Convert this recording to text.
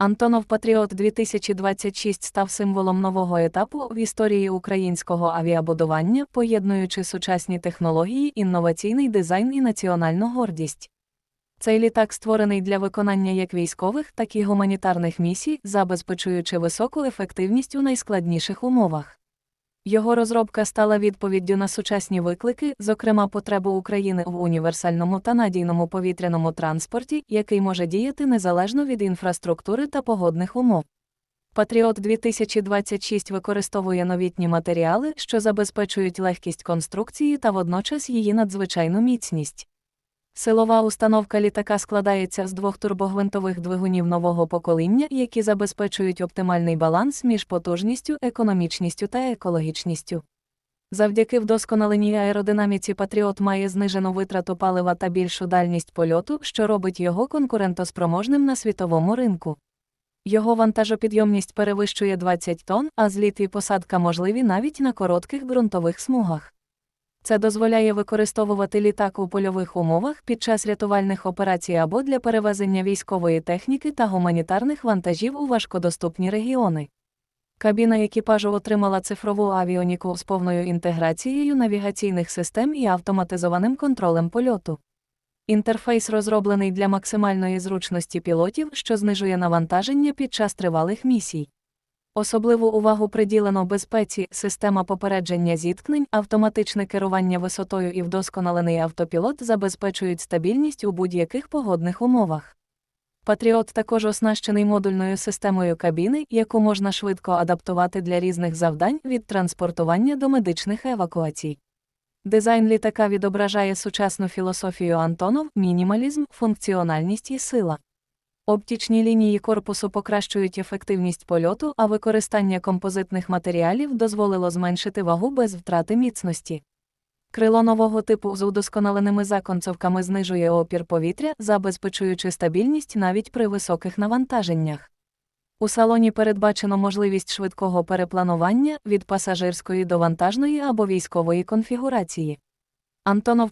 Антонов Патріот 2026 став символом нового етапу в історії українського авіабудування, поєднуючи сучасні технології, інноваційний дизайн і національну гордість. Цей літак створений для виконання як військових, так і гуманітарних місій, забезпечуючи високу ефективність у найскладніших умовах. Його розробка стала відповіддю на сучасні виклики, зокрема потребу України в універсальному та надійному повітряному транспорті, який може діяти незалежно від інфраструктури та погодних умов. Патріот 2026 використовує новітні матеріали, що забезпечують легкість конструкції та водночас її надзвичайну міцність. Силова установка літака складається з двох турбогвинтових двигунів нового покоління, які забезпечують оптимальний баланс між потужністю, економічністю та екологічністю. Завдяки вдосконаленій аеродинаміці Патріот має знижену витрату палива та більшу дальність польоту, що робить його конкурентоспроможним на світовому ринку. Його вантажопідйомність перевищує 20 тонн, а зліт і посадка можливі навіть на коротких ґрунтових смугах. Це дозволяє використовувати літак у польових умовах під час рятувальних операцій або для перевезення військової техніки та гуманітарних вантажів у важкодоступні регіони. Кабіна екіпажу отримала цифрову авіоніку з повною інтеграцією навігаційних систем і автоматизованим контролем польоту. Інтерфейс розроблений для максимальної зручності пілотів, що знижує навантаження під час тривалих місій. Особливу увагу приділено безпеці, система попередження зіткнень, автоматичне керування висотою і вдосконалений автопілот забезпечують стабільність у будь-яких погодних умовах. Патріот також оснащений модульною системою кабіни, яку можна швидко адаптувати для різних завдань від транспортування до медичних евакуацій. Дизайн літака відображає сучасну філософію Антонов, мінімалізм, функціональність і сила. Оптічні лінії корпусу покращують ефективність польоту, а використання композитних матеріалів дозволило зменшити вагу без втрати міцності. Крило нового типу з удосконаленими законцовками знижує опір повітря, забезпечуючи стабільність навіть при високих навантаженнях. У салоні передбачено можливість швидкого перепланування від пасажирської до вантажної або військової конфігурації. Антонов